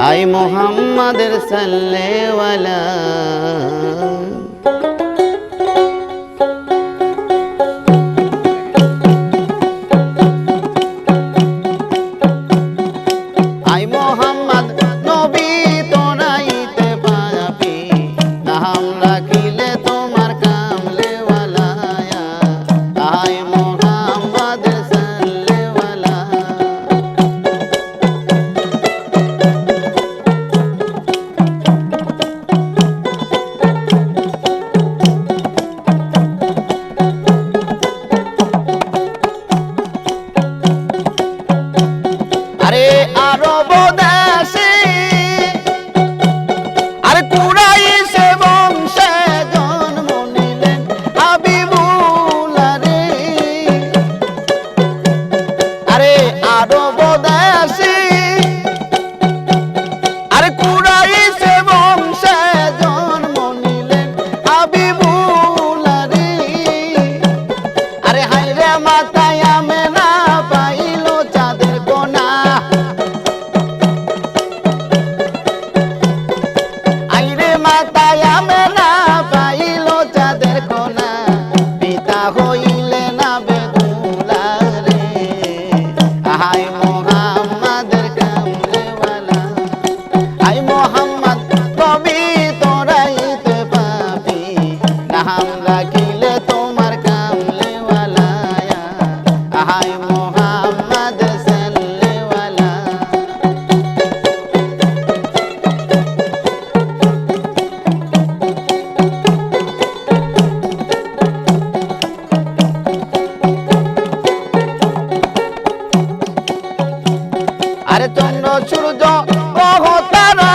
I মোহাম্মদের সাল্লেওয়ালা আরব দেশে আরে কুরাইশে বংশে জন্ম নিলেন হাবিবুল আরে হাইরে মাথায় আরে চন্দ্র সূর্য গ্রহ তারা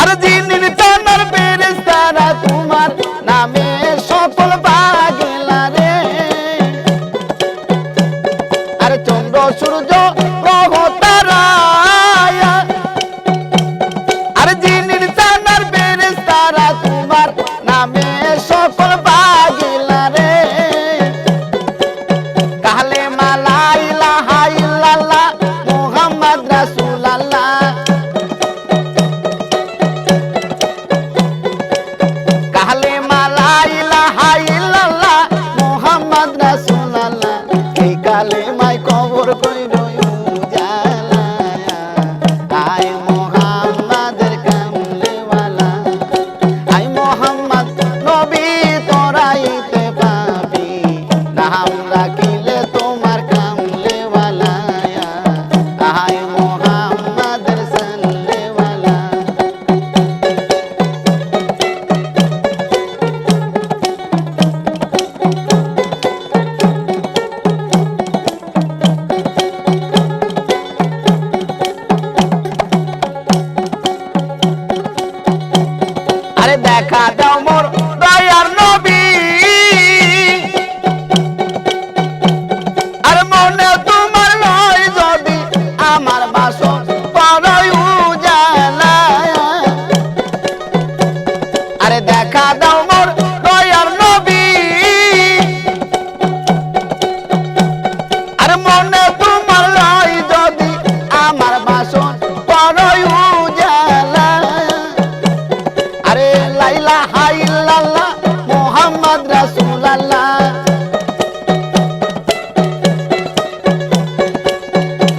আর জিনির চানার ফেরেশতারা তোমার নামে সকল পাগলা রে। আর চন্দ্র, সূর্য গ্রহ তারা আর জিনির চানার ফেরেশতারা তোমার নামে সকল পাগলা রে। কালে মালা আরে দেখা দাও মোর দয়ার নবী। আর মনে তোমার নয় যদি আমার বাসন পরই উজালা। আরে লাইলা হাইল্লাল্লাহ মোহাম্মদ রাসূলুল্লাহ।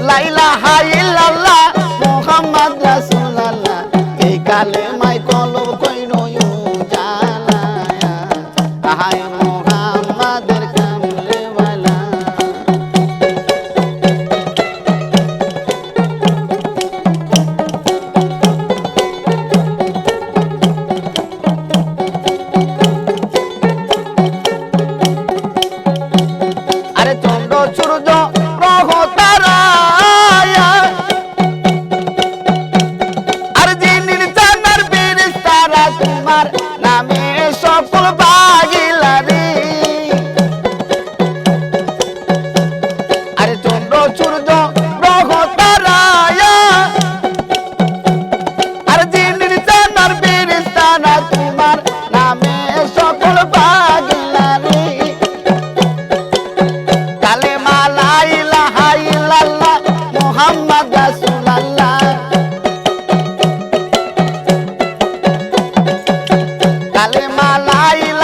লাইলা হাইল্লাল্লাহ মোহাম্মদ রাসূলুল্লাহ। এই কালেমায় Boulevard. মালাই